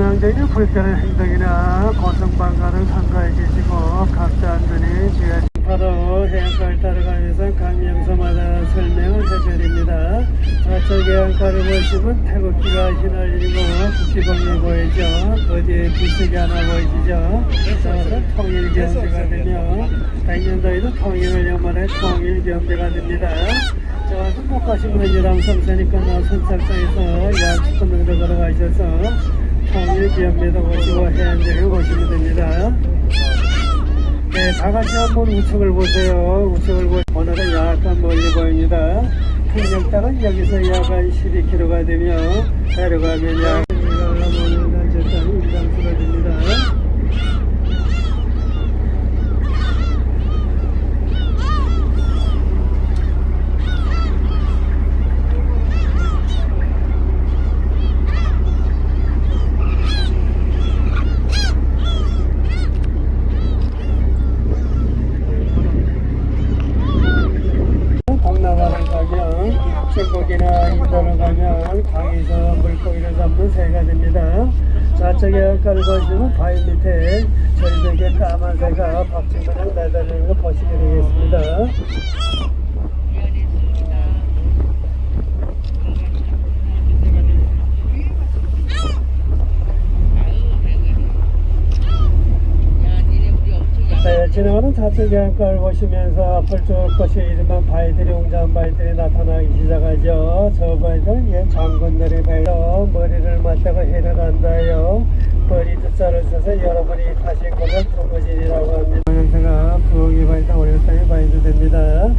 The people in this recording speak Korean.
운항자의 불편한 행동이나 고성방가를 상가해 계시고 각자 안전히 주의하시 바로 해안가를 따라가면서 강 명소마다 설명을 해드립니다. 좌측 해안가를 보시면 태극기가 휘날리고 국기봉이 보이죠. 어디에 비석이 하나 보이시죠. 저것은 통일경제가 되며 백년도에도 통일을 영만해 통일경제가 됩니다. 저것은 못 가시면 유람선선이 끝나 선착장에서 약 10분 정도 걸어가셔서 통일기업에도 오시고 해안대를 보시면 됩니다. 네, 다 같이 한번 우측을 보세요. 우측을 보 오늘은 약간 멀리 보입니다. 풍력당은 여기서 약 한 12km가 되며 내려가면 약 1km 전단이 인장수가 됩니다. 동남아를 중국이나 인도를 가면 강에서 물고기를 잡는 새가 됩니다. 좌측에 아까를 보시면 바위 밑에 절벽에 까만 새가 박쥐처럼 매달리는 거 보시게 되겠습니다. 지나가는 좌측 해안가를 보시면서 앞을 쭉 보시지만 바위들이 웅장한 바위들이 나타나기 시작하죠. 저 바위들은 예, 장군들의 바위로 머리를 맞다가 해를 한다요. 머리 두 자를 써서 여러분이 타신 것을 통거진이라고 합니다. 형태가 부엌이 바위다 오래간의 바위도 됩니다.